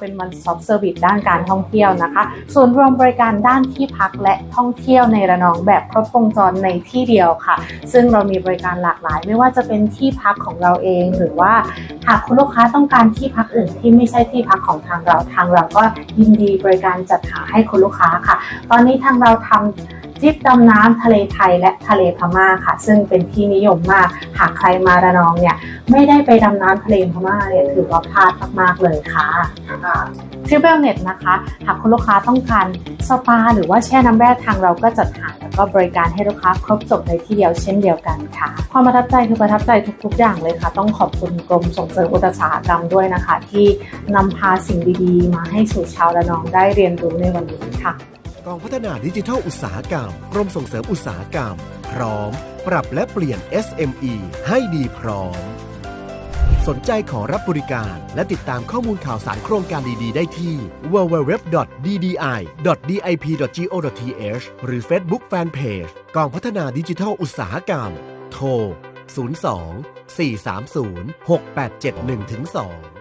เป็น one stop service ด้านการท่องเที่ยวนะคะศูนย์รวมบริการด้านที่พักและท่องเที่ยวในระนองแบบครบวงจรในที่เดียวค่ะ ซึ่งเรามีบริการหลากหลาย ไม่ว่าจะเป็นที่พักของเราเอง หรือว่าหากคุณลูกค้าต้องการที่พักอื่นที่ไม่ใช่ที่พักของทางเราทางเราก็ยินดีบริการจัดหาให้คุณลูกค้าค่ะ ตอนนี้ทางเราทำ ทริปดำน้ำทะเลไทยและทะเลพม่าค่ะ ซึ่งเป็นที่นิยมมาก หากใครมาระนองเนี่ยไม่ได้ไปดำน้ำทะเลพม่าเนี่ยถือว่าพลาดมากๆเลยค่ะทริปเวลเน็ตนะคะ หากคุณลูกค้าต้องการสปาหรือว่าแช่น้ำแร่ทางเราก็จัดหาแล้วก็บริการให้ลูกค้าครบจบในที่เดียวเช่นเดียวกันค่ะ ความประทับใจคือประทับใจทุก ๆ อย่างเลยค่ะ ต้องขอบคุณกรมส่งเสริมอุตสาหกรรมด้วยนะคะ ที่นำพาสิ่งดีๆ มาให้สู่ชาวระนองได้เรียนรู้ในวันนี้ค่ะก องพัฒนาดิจิทัลอุตสาหกรรม กรมส่งเสริมอุตสาหกรรม พร้อม ปรับและเปลี่ยน SME ให้ดีพร้อม สนใจขอรับบริการ และติดตามข้อมูลข่าวสารโครงการดี ๆ ได้ที่ www.ddi.dip.go.th หรือ Facebook Fanpage กองพัฒนาดิจิทัลอุตสาหกรรม โทร 02 430 6871 2